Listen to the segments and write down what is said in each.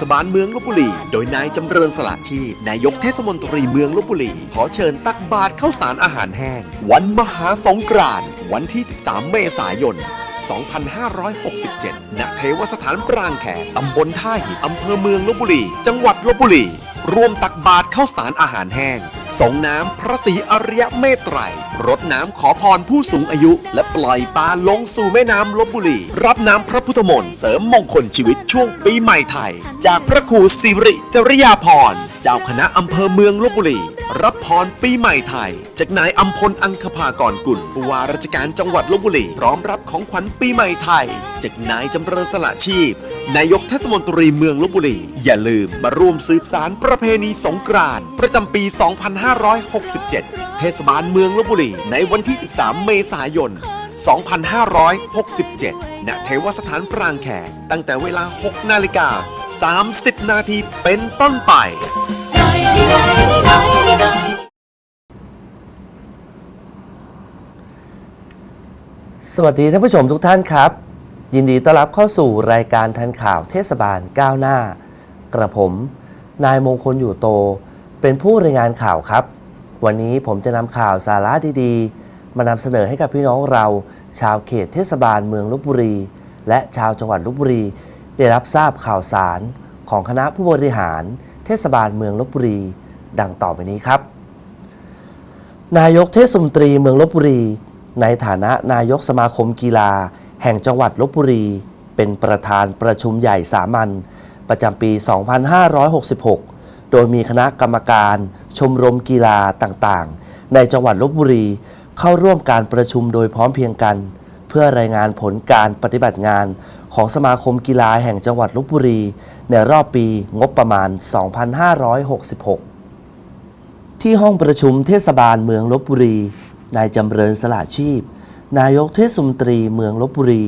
ศบาลเมืองลบบุรี โดยนายจำเริญสละชีพนายกเทศมนตรีเมืองลบบุรี ขอเชิญตักบาตรข้าวสารอาหารแห้ง วันมหาสงกรานต์วันที่ 13 เมษายน 2567 ณ เทวสถานปรางแขกตำบลท่าหินอำเภอเมืองลบบุรี จังหวัดลบบุรี รวมตักบาตรข้าวสารอาหารแห้งส่งน้ำพระศรีอริยเมตไตรรดน้ำขอพรผู้สูงอายุ และปล่อยปลาลงสู่แม่น้ำลบบุรี รับน้ำพระพุทธมนต์เสริมมงคลชีวิตช่วงปีใหม่ไทย จากพระครูสิริจริยาพร เจ้าคณะอำเภอเมืองลบบุรี รับพรปีใหม่ไทย จากนายอัมพลอังคภากรกุลผู้ว่าราชการจังหวัดลบบุรี พร้อมรับของขวัญปีใหม่ไทย จากนายจำเริญสละชีพ นายกเทศมนตรีเมืองลบบุรี อย่าลืมมาร่วมสืบสารประเพณีสงกรานต์ประจำปี 2567 เทศบาลเมืองลบบุรี ในวันที่ 13 เมษายน 2567 ณ เทวสถานปรางแขกตั้งแต่เวลา 6 นาฬิกา 30 นาทีเป็นต้นไป สวัสดีท่านผู้ชมทุกท่านครับ ยินดีต้อนรับเข้าสู่รายการทันข่าวเทศบาลก้าวหน้า กระผม นายมงคลอยู่โต เป็นผู้รายงานข่าวครับ วันนี้ผมจะนำข่าวสาระดีๆ มานำเสนอให้กับพี่น้องเรา ชาวเขตเทศบาลเมืองลบบุรี และชาวจังหวัดลบบุรี ได้รับทราบข่าวสารของคณะผู้บริหาร เทศบาลเมืองลบบุรี ดังต่อไปนี้ครับ นายกเทศมนตรีเมืองลบบุรี ในฐานะนายกสมาคมกีฬา แห่งจังหวัดลบบุรี เป็นประธานประชุมใหญ่สามัญประจำปี 2566 โดยมีคณะกรรมการ ชมรมกีฬาต่างๆ ในจังหวัดลบบุรี เข้าร่วมการประชุมโดยพร้อมเพียงกัน เพื่อรายงานผลการปฏิบัติงาน ของสมาคมกีฬาแห่งจังหวัดลบบุรี ในรอบปีงบประมาณ 2566 ที่ห้องประชุมเทศบาลเมืองลบบุรี นายจำเริญสละชีพ นายกเทศมนตรีเมืองลบบุรี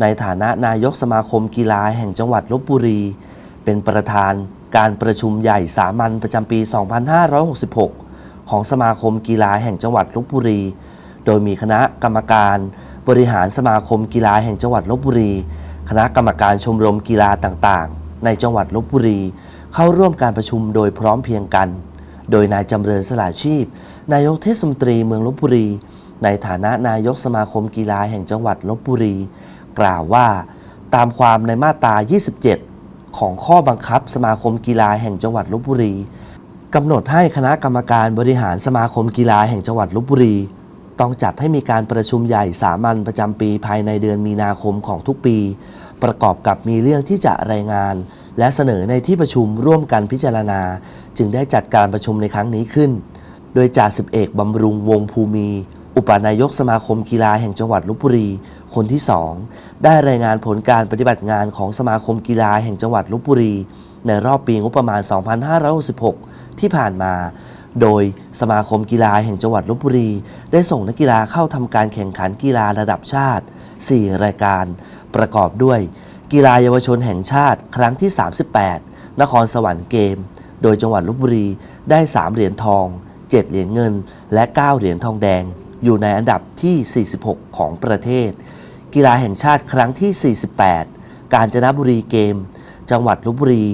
ในฐานะนายกสมาคมกีฬาแห่งจังหวัดลบบุรี เป็นประธานการประชุมใหญ่สามัญประจำปี 2566 ของสมาคมกีฬาแห่งจังหวัดลบบุรี โดยมีคณะกรรมการบริหารสมาคมกีฬาแห่งจังหวัดลบบุรี คณะกรรมการชมรมกีฬาต่างๆ ในจังหวัดลบบุรี เข้าร่วมการประชุมโดยพร้อมเพียงกัน โดยนายจำเริญสละชีพ นายกเทศมนตรีเมืองลบบุรี ในฐานะนายกสมาคมกีฬาแห่งจังหวัดลบบุรี กล่าวว่า ตามความในมาตรา 27 ของข้อบังคับสมาคมกีฬาแห่งจังหวัดลบบุรีกำหนดให้คณะกรรมการบริหารสมาคมกีฬาแห่งจังหวัดลบบุรี ต้องจัดให้มีการประชุมใหญ่สามัญประจำปีภายในเดือนมีนาคมของทุกปี ประกอบกับมีเรื่องที่จะรายงาน และเสนอในที่ประชุมร่วมกันพิจารณา จึงได้จัดการประชุมในครั้งนี้ขึ้น โดยจ่าสิบเอกบำรุงวงภูมิอุปนายกสมาคมกีฬาแห่งจังหวัดลบบุรี คนที่สองได้รายงานผลการปฏิบัติงานของสมาคมกีฬาแห่งจังหวัดลบบุรี ในรอบปีงบประมาณ 2566 ที่ผ่านมา โดยสมาคมกีฬาแห่งจังหวัดลบบุรี ได้ส่งนักกีฬาเข้าทำการแข่งขันกีฬาระดับชาติ 4 รายการ ประกอบด้วย กีฬาเยาวชนแห่งชาติครั้งที่ 38 นครสวรรค์เกม โดยจังหวัดลบบุรีได้ 3 เหรียญทอง 7 เหรียญเงิน และ 9 เหรียญทองแดง อยู่ในอันดับที่ 46 ของประเทศ กีฬาแห่งชาติครั้งที่ 48 กาญจนบุรีเกม จังหวัดลบบุรี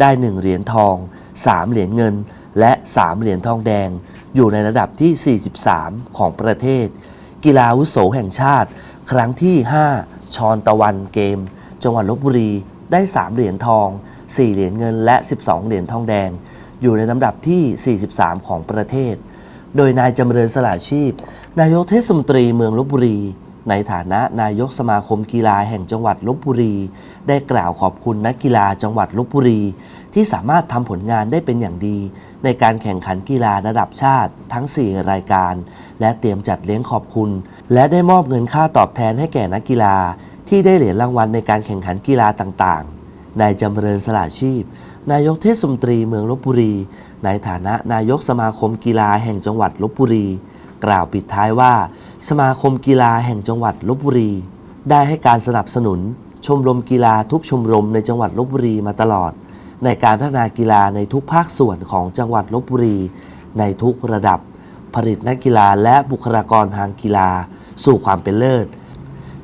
ได้ 1 เหรียญทอง 3 เหรียญเงิน และ 3 เหรียญทองแดง อยู่ในระดับที่ 43 ของประเทศ กีฬาอาวุโสแห่งชาติ ครั้งที่ 5 ชอนตะวันเกม จังหวัดลบบุรีได้ 3 เหรียญทอง 4 เหรียญเงินและ 12 เหรียญทองแดง อยู่ในลำดับที่ 43 ของประเทศ โดยนายจำเริญสละชีพ นายกเทศมนตรีเมืองลบบุรี ในฐานะนายกสมาคมกีฬาแห่งจังหวัดลบบุรี ได้กล่าวขอบคุณนักกีฬาจังหวัดลบบุรี ที่สามารถทำผลงานได้เป็นอย่างดี ในการแข่งขันกีฬาระดับชาติทั้ง 4 รายการ และเตรียมจัดเลี้ยงขอบคุณ และได้มอบเงินค่าตอบแทนให้แก่นักกีฬา ที่ได้เหรียญรางวัลในการแข่งขันกีฬาต่างๆ นายจำเริญสละชีพ นายกเทศมนตรีเมืองลบบุรี ในฐานะนายกสมาคมกีฬาแห่งจังหวัดลบบุรี กล่าวปิดท้ายว่า สมาคมกีฬาแห่งจังหวัดลบบุรี ได้ให้การสนับสนุน ชมรมกีฬาทุกชมรมในจังหวัดลบบุรีมาตลอด ในการพัฒนากีฬาในทุกภาคส่วนของจังหวัดลบบุรี ในทุกระดับ ผลิตนักกีฬาและบุคลากรทางกีฬา สู่ความเป็นเลิศ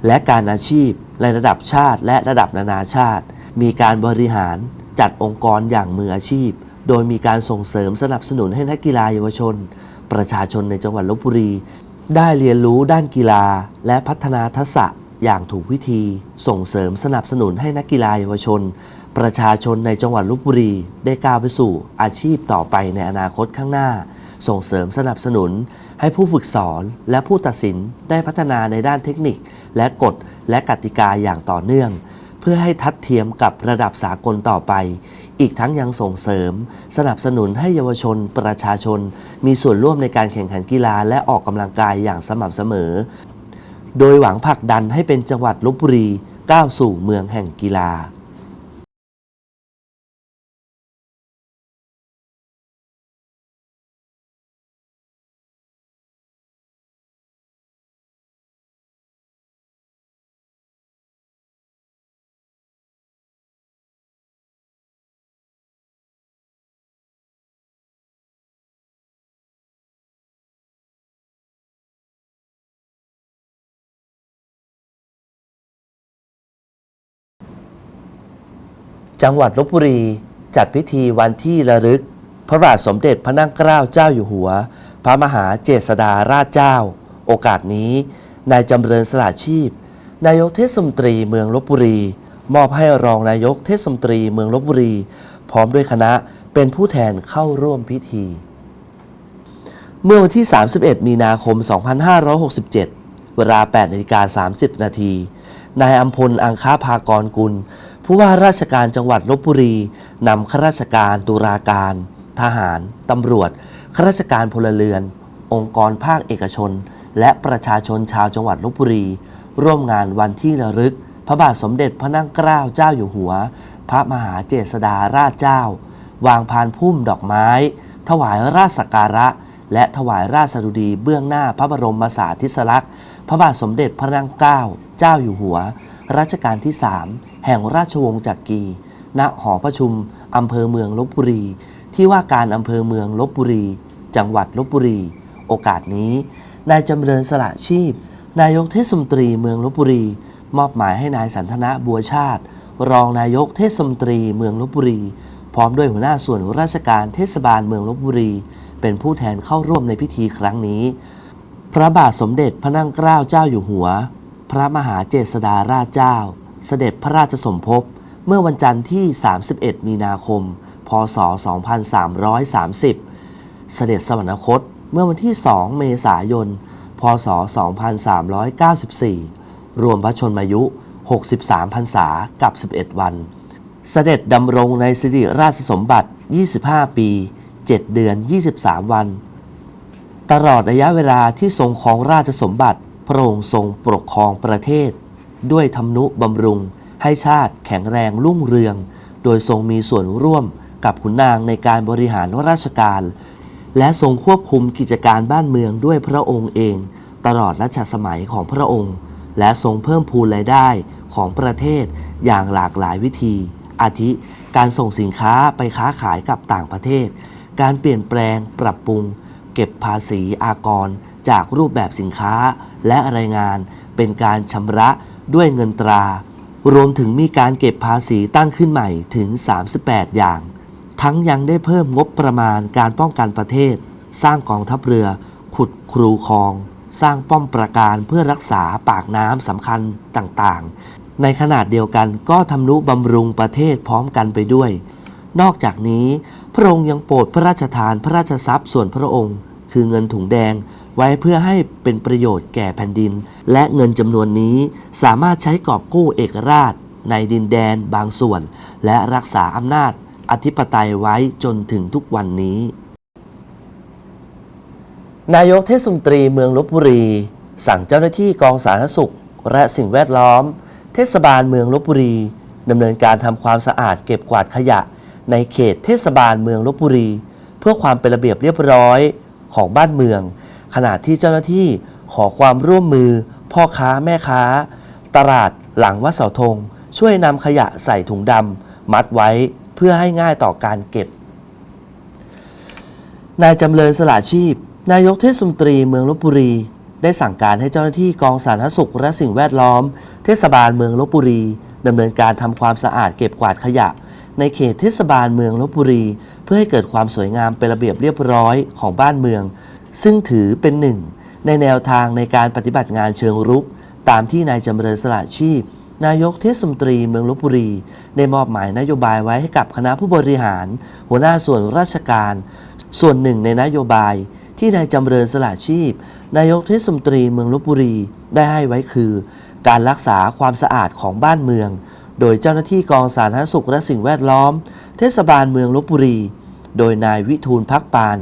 และการอาชีพในระดับชาติและระดับนานาชาติ มีการบริหารจัดองค์กรอย่างมืออาชีพ โดยมีการส่งเสริมสนับสนุนให้นักกีฬาเยาวชน ประชาชนในจังหวัดลบบุรี ได้เรียนรู้ด้านกีฬาและพัฒนาทักษะอย่างถูกวิธี ส่งเสริมสนับสนุนให้นักกีฬาเยาวชน ประชาชนในจังหวัดลบบุรี ได้ก้าวไปสู่อาชีพต่อไปในอนาคตข้างหน้า ส่งเสริมสนับสนุน ให้ผู้ฝึกสอนและผู้ตัดสินได้พัฒนาในด้านเทคนิค และกฎและกติกาอย่างต่อเนื่อง เพื่อให้ทัดเทียมกับระดับสากลต่อไป อีกทั้งยังส่งเสริม สนับสนุนให้เยาวชน ประชาชน มีส่วนร่วมในการแข่งขันกีฬาและออกกำลังกายอย่างสม่ำเสมอ โดยหวังผลักดันให้เป็นจังหวัดลบบุรีก้าวสู่เมืองแห่งกีฬา จังหวัดลบบุรี จัดพิธีวันที่ระลึก พระบาทสมเด็จพระนั่งเกล้าเจ้าอยู่หัว พระมหาเจษฎาราชเจ้า โอกาสนี้ นายจำเริญสละชีพ นายกเทศมนตรีเมืองลบบุรี มอบให้รองนายกเทศมนตรีเมืองลบบุรี พร้อมด้วยคณะเป็นผู้แทนเข้าร่วมพิธี เมื่อวันที่ 31 มีนาคม 2567 เวลา8นาฬิกา30 นาทีนายอัมพลอังคาภากรกุล ผู้ว่าราชการจังหวัดลบบุรีนำข้าราชการตุลาการ ทหาร ตำรวจข้าราชการพลเรือน องค์กรภาคเอกชน และประชาชนชาวจังหวัดลบบุรี ร่วมงานวันที่ระลึก พระบาทสมเด็จพระนั่งเกล้าเจ้าอยู่หัว พระมหาเจษฎาราชเจ้า วางพานพุ่มดอกไม้ ถวายราชสักการะ และถวายราชสดุดีเบื้องหน้าพระบรมสาธิสลักษณ์พระบาทสมเด็จพระนั่งเกล้าเจ้าอยู่หัวรัชกาลที่3 แห่งราชวงศ์จักรีณหอประชุมอำเภอเมืองลบบุรี ที่ว่าการอำเภอเมืองลบบุรี จังหวัดลบบุรี โอกาสนี้ นายจำเริญสละชีพ นายกเทศมนตรีเมืองลบบุรี มอบหมายให้นายสันทนะบัวชาติ รองนายกเทศมนตรีเมืองลบบุรี พร้อมด้วยหัวหน้าส่วนราชการเทศบาลเมืองลบบุรี เป็นผู้แทนเข้าร่วมในพิธีครั้งนี้ พระบาทสมเด็จพระนั่งเกล้าเจ้าอยู่หัว พระมหาเจษฎาราชเจ้า เสด็จพระราชสมภพเมื่อวันจันทร์ที่ 31 มีนาคม พศ 2330 เสด็จสวรรคตเมื่อวันที่ 2 เมษายน พศ 2394 รวมพระชนมายุ 63 พรรษากับ 11 วัน เสด็จดำรงในสิริราชสมบัติ 25 ปี 7 เดือน 23 วัน ตลอดระยะเวลาที่ทรงครองราชสมบัติ พระองค์ทรงปกครองประเทศ ด้วยธรรมนุบำรุง ให้ชาติแข็งแรงรุ่งเรือง โดยทรงมีส่วนร่วมกับขุนนางในการบริหารราชการ และทรงควบคุมกิจการบ้านเมืองด้วยพระองค์เอง ตลอดรัชสมัยของพระองค์ และทรงเพิ่มพูนรายได้ของประเทศอย่างหลากหลายวิธี อาทิ การส่งสินค้าไปค้าขายกับต่างประเทศ การเปลี่ยนแปลงปรับปรุง เก็บภาษีอากร จากรูปแบบสินค้าและรายงานเป็นการชำระ ด้วยเงินตรา รวมถึงมีการเก็บภาษีตั้งขึ้นใหม่ถึง 38 อย่าง ทั้งยังได้เพิ่มงบประมาณการป้องกันประเทศ สร้างกองทัพเรือ ขุดครูคลอง สร้างป้อมปราการเพื่อรักษาปากน้ำสำคัญต่างๆ ในขนาดเดียวกันก็ทำนุบำรุงประเทศพร้อมกันไปด้วย นอกจากนี้ พระองค์ยังโปรดพระราชทานพระราชทรัพย์ส่วนพระองค์ คือเงินถุงแดง ไว้เพื่อให้เป็นประโยชน์แก่แผ่นดิน และเงินจำนวนนี้สามารถใช้กอบกู้เอกราช ในดินแดนบางส่วน และรักษาอำนาจอธิปไตยไว้จนถึงทุกวันนี้ นายกเทศมนตรีเมืองลบบุรี สั่งเจ้าหน้าที่กองสาธารณสุข และสิ่งแวดล้อม เทศบาลเมืองลบบุรีดำเนินการทำความสะอาดเก็บกวาดขยะ ในเขตเทศบาลเมืองลบบุรี เพื่อความเป็นระเบียบเรียบร้อยของบ้านเมือง ขณะที่เจ้าหน้าที่ขอความร่วมมือ พ่อค้าแม่ค้า ตลาดหลังวัดเสาธง ช่วยนำขยะใส่ถุงดำมัดไว้เพื่อให้ง่ายต่อการเก็บ นายจำเริญสละชีพ นายกเทศมนตรีเมืองลบบุรี ได้สั่งการให้เจ้าหน้าที่กองสาธารณสุขและสิ่งแวดล้อม เทศบาลเมืองลบบุรีดำเนินการทำความสะอาดเก็บกวาดขยะ ในเขตเทศบาลเมืองลบบุรี เพื่อให้เกิดความสวยงามเป็นระเบียบเรียบร้อยของบ้านเมือง ซึ่งถือเป็นหนึ่งในแนวทางในการปฏิบัติงานเชิงรุก ตามที่นายจำเริญสละชีพ นายกเทศมนตรีเมืองลบบุรี ได้มอบหมายนโยบายไว้ให้กับคณะผู้บริหาร หัวหน้าส่วนราชการ ส่วนหนึ่งในนโยบายที่นายจำเริญสละชีพ นายกเทศมนตรีเมืองลบบุรี ได้ให้ไว้คือ การรักษาความสะอาดของบ้านเมือง โดยเจ้าหน้าที่กองสาธารณสุขและสิ่งแวดล้อม เทศบาลเมืองลบบุรี โดยนายวิทูลพักปาน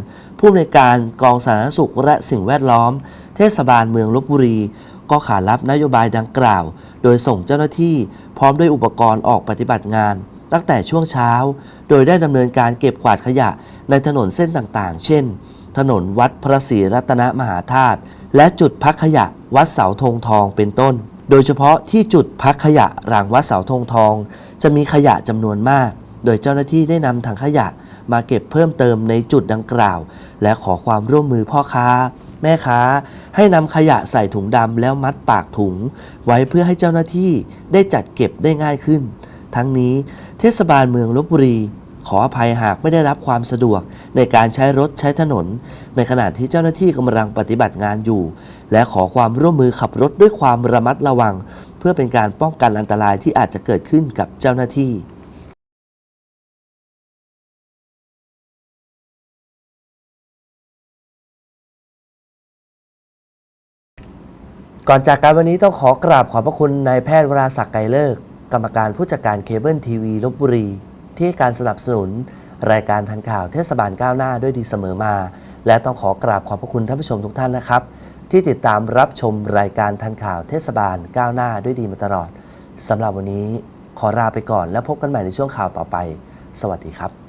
ผู้อำนวยการกองสาธารณสุขและสิ่งแวดล้อม เทศบาลเมืองลบบุรี ก็ขารับนโยบายดังกล่าว โดยส่งเจ้าหน้าที่พร้อมด้วยอุปกรณ์ออกปฏิบัติงาน ตั้งแต่ช่วงเช้า โดยได้ดำเนินการเก็บกวาดขยะในถนนเส้นต่างๆ เช่น ถนนวัดพระศรีรัตนมหาธาตุและจุดพักขยะวัดเสาธงทองเป็นต้น โดยเฉพาะที่จุดพักขยะหลังวัดเสาธงทอง จะมีขยะจำนวนมาก โดยเจ้าหน้าที่ได้นำถังขยะมาเก็บเพิ่มเติมในจุดดังกล่าว และขอความร่วมมือพ่อค้า แม่ค้า ให้นำขยะใส่ถุงดำแล้วมัดปากถุง ไว้เพื่อให้เจ้าหน้าที่ได้จัดเก็บได้ง่ายขึ้น ทั้งนี้เทศบาลเมืองลบบุรีขออภัยหากไม่ได้รับความสะดวกในการใช้รถใช้ถนน ในขณะที่เจ้าหน้าที่กำลังปฏิบัติงานอยู่ และขอความร่วมมือขับรถด้วยความระมัดระวัง เพื่อเป็นการป้องกันอันตรายที่อาจจะเกิดขึ้นกับเจ้าหน้าที่ ก่อนจากการวันนี้ต้องขอกราบขอบพระคุณนายแพทย์วราศักดิ์ไกรเลิก กรรมการผู้จัดการเคเบิลทีวีลบบุรี ที่ให้การสนับสนุน รายการทันข่าวเทศบาลก้าวหน้าด้วยดีเสมอมา และต้องขอกราบขอบพระคุณท่านผู้ชมทุกท่านนะครับ ที่ติดตามรับชมรายการทันข่าวเทศบาลก้าวหน้าด้วยดีมาตลอดสำหรับวันนี้ขอลาไปก่อนแล้วพบกันใหม่ในช่วงข่าวต่อไป สวัสดีครับ